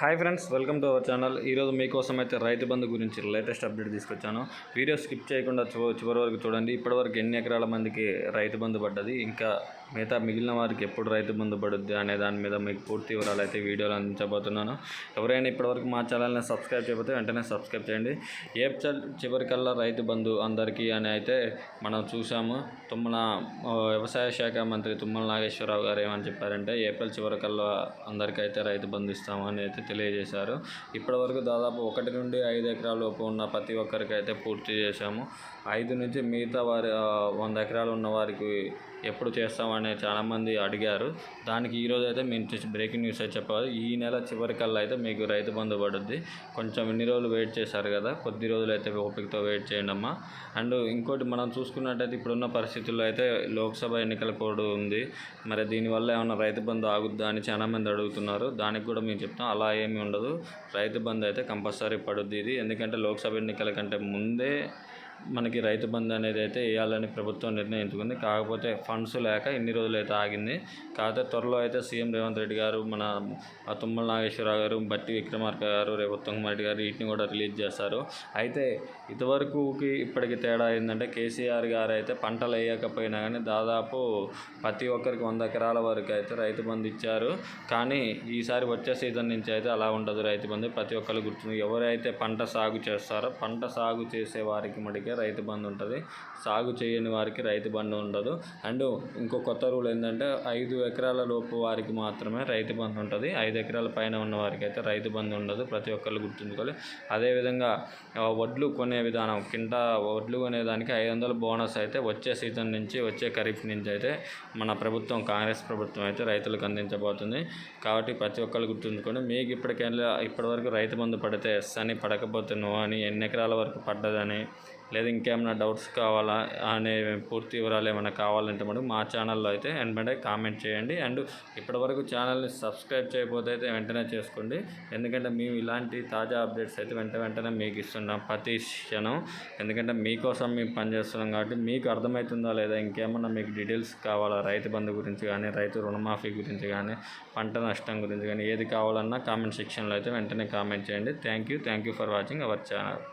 Hi friends welcome to our channel. ఈరోజు మీకోసం అయితే రైతు బంధు గురించి లేటెస్ట్ అప్డేట్ తీసుకొచ్చాను. వీడియో స్కిప్ చేయకుండా చూ చివరి వరకు చూడండి. ఇప్పటివరకు ఎన్ని ఎకరాల మందికి రైతు బంధు పడ్డది ఇంకా మిగతా మిగిలిన వారికి ఎప్పుడు రైతు బంధు పడుద్ది అనే దాని మీద మీకు పూర్తి వివరాలు అయితే వీడియోలో అందించబోతున్నాను. ఎవరైనా ఇప్పటివరకు మా ఛానల్ని సబ్స్క్రైబ్ చేయకపోతే వెంటనే సబ్స్క్రైబ్ చేయండి. ఏప్రిల్ చివరికల్లా రైతు బంధు అందరికీ అని అయితే మనం చూసాము తుమ్మల వ్యవసాయ శాఖ మంత్రి తుమ్మల నాగేశ్వరరావు గారు ఏమని చెప్పారంటే ఏప్రిల్ చివరికల్లా అందరికైతే రైతు బంధు ఇస్తామని అయితే తెలియజేశారు. ఇప్పటివరకు దాదాపు ఒకటి నుండి ఐదు ఎకరాల లోపు ఉన్న ప్రతి ఒక్కరికి అయితే పూర్తి చేశాము. ఐదు నుంచి మిగతా వారి వంద ఎకరాలు ఉన్న వారికి ఎప్పుడు చేస్తామని చాలామంది అడిగారు. దానికి ఈరోజు అయితే మేము బ్రేకింగ్ న్యూస్ అయితే చెప్పాలి. ఈ నెల చివరికల్లా అయితే మీకు రైతు బంధు పడుద్ది. కొంచెం ఇన్ని రోజులు వెయిట్ చేశారు కదా కొద్ది రోజులు అయితే ఓపికతో వెయిట్ చేయండి అమ్మా. అండ్ ఇంకోటి మనం చూసుకున్నట్టయితే ఇప్పుడున్న పరిస్థితుల్లో అయితే లోక్సభ ఎన్నికల కోడ్ ఉంది. మరి దీనివల్ల ఏమైనా రైతు బంధు ఆగుద్దా అని చాలామంది అడుగుతున్నారు. దానికి కూడా మేము చెప్తాం. అలా ఏమీ ఉండదు. రైతు బంధు అయితే కంపల్సరీ పడుద్ది ఇది. ఎందుకంటే లోక్సభ ఎన్నికల కంటే ముందే మనకి రైతు బంధు అనేది అయితే వేయాలని ప్రభుత్వం నిర్ణయించుకుంది. కాకపోతే ఫండ్స్ లేక ఇన్ని రోజులు అయితే ఆగింది. కాకపోతే త్వరలో అయితే సీఎం రేవంత్ రెడ్డి గారు మన తుమ్మల నాగేశ్వరరావు గారు బట్టి విక్రమార్క గారు రేపు ఉత్తమ్ రెడ్డి గారు వీటిని కూడా రిలీజ్ చేస్తారు. అయితే ఇదివరకుకి ఇప్పటికి తేడా ఏంటంటే కేసీఆర్ గారు అయితే పంటలు వేయకపోయినా కానీ దాదాపు ప్రతి ఒక్కరికి వంద ఎకరాల వరకు అయితే రైతు బంధు ఇచ్చారు. కానీ ఈసారి వచ్చే సీజన్ నుంచి అయితే అలా ఉండదు రైతు బంధు. ప్రతి ఒక్కరు గుర్తుంది ఎవరైతే పంట సాగు చేస్తారో పంట సాగు చేసే వారికి మటుకే రైతు బంధు ఉంటుంది. సాగు చేయని వారికి రైతు బంధు ఉండదు. అండ్ ఇంకో కొత్త రూల్ ఏంటంటే ఐదు ఎకరాల లోపు వారికి మాత్రమే రైతు బంధు ఉంటుంది. ఐదు ఎకరాల పైన ఉన్న వారికి అయితే రైతు బంధు ఉండదు. ప్రతి ఒక్కరు గుర్తుంచుకోవాలి. అదేవిధంగా వడ్లు కొనే విధానం కింద వడ్లు కొనేదానికి ఐదు వందల బోనస్ అయితే వచ్చే సీజన్ నుంచి వచ్చే ఖరీఫ్ నుంచి అయితే మన ప్రభుత్వం కాంగ్రెస్ ప్రభుత్వం అయితే రైతులకు అందించబోతుంది. కాబట్టి ప్రతి ఒక్కరు గుర్తుంచుకోండి. మీకు ఇప్పటికెళ్ళి ఇప్పటివరకు రైతు బంధు పడితే ఎస్ అని పడకపోతున్నావు అని ఎన్ని ఎకరాల వరకు పడ్డదని లేదా ఇంకేమైనా డౌట్స్ కావాలా అనే పూర్తి వివరాలు ఏమైనా కావాలంటే మనం మా ఛానల్లో అయితే వెంటనే కామెంట్ చేయండి. అండ్ ఇప్పటివరకు ఛానల్ని సబ్స్క్రైబ్ చేయకపోతే అయితే వెంటనే చేసుకోండి. ఎందుకంటే మేము ఇలాంటి తాజా అప్డేట్స్ అయితే వెంట వెంటనే మీకు ఇస్తున్నాం ప్రతి క్షణం. ఎందుకంటే మీకోసం మేము పనిచేస్తున్నాం కాబట్టి మీకు అర్థమవుతుందా లేదా ఇంకేమన్నా మీకు డీటెయిల్స్ కావాలా రైతు బంధు గురించి కానీ రైతు రుణమాఫీ గురించి కానీ పంట నష్టం గురించి కానీ ఏది కావాలన్నా కామెంట్ సెక్షన్లో అయితే వెంటనే కామెంట్ చేయండి. Thank you thank you for watching our channel.